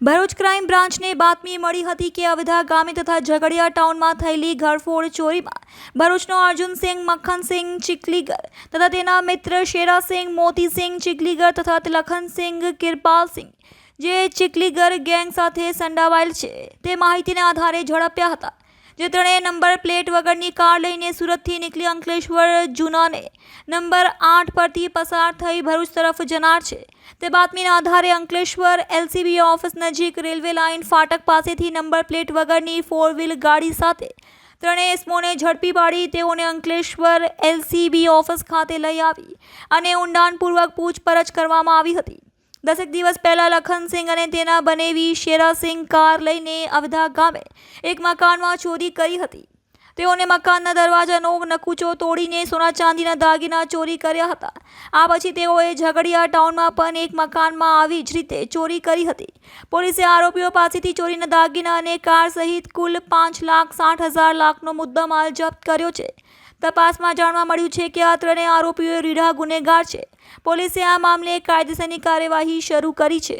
Bharuch crime બ્રાન્ચને બાતમી મળી હતી કે અવધા ગામે તથા ઝઘડિયા ટાઉનમાં થયેલી ઘરફોડ ચોરીમાં ભરૂચનો અર્જુનસિંહ મક્ખનસિંહ ચીખલીગર તથા તેના મિત્ર શેરાસિંહ મોતીસિંહ ચીખલીગર તથા લખનસિંહ કિરપાલસિંહ જે ચીખલીગર ગેંગ સાથે સંડાવાયેલ છે. તે માહિતીના આધારે ઝડપ્યા હતા. જે ત્રણેય નંબર પ્લેટ વગરની કાર લઈને સુરતથી નીકળી અંકલેશ્વર, જૂનાને નંબર આઠ પરથી પસાર થઈ ભરૂચ તરફ જનાર છે. તે બાતમીના આધારે અંકલેશ્વર એલસીબી ઓફિસ નજીક રેલવે લાઇન ફાટક પાસેથી નંબર પ્લેટ વગરની ફોર વ્હીલ ગાડી સાથે ત્રણેય ઇસમોને ઝડપી પાડી તેઓને અંકલેશ્વર એલસીબી ઓફિસ ખાતે લઈ આવી અને ઊંડાણપૂર્વક પૂછપરછ કરવામાં આવી હતી. દસેક દિવસ પહેલા લખનસિંહ અને તેના બનેવી શેરાસિંહ કાર લઈને અવધા ગામે એક મકાનમાં ચોરી કરી હતી. તેઓને મકાનના દરવાજાનો નકુચો તોડીને સોના ચાંદીના દાગીના ચોરી કર્યા હતા. આ પછી તેઓએ ઝઘડિયા ટાઉનમાં પણ એક મકાનમાં આવી જ રીતે ચોરી કરી હતી. પોલીસે આરોપીઓ પાસેથી ચોરીના દાગીના અને કાર સહિત કુલ પાંચ લાખ સાઠ હજાર લાખનો મુદ્દામાલ જપ્ત કર્યો છે. તપાસમાં જાણવા મળ્યું છે કે આ ત્રણેય આરોપીઓ રીઢા ગુનેગાર છે. પોલીસે આ મામલે કાયદેસરની કાર્યવાહી શરૂ કરી છે.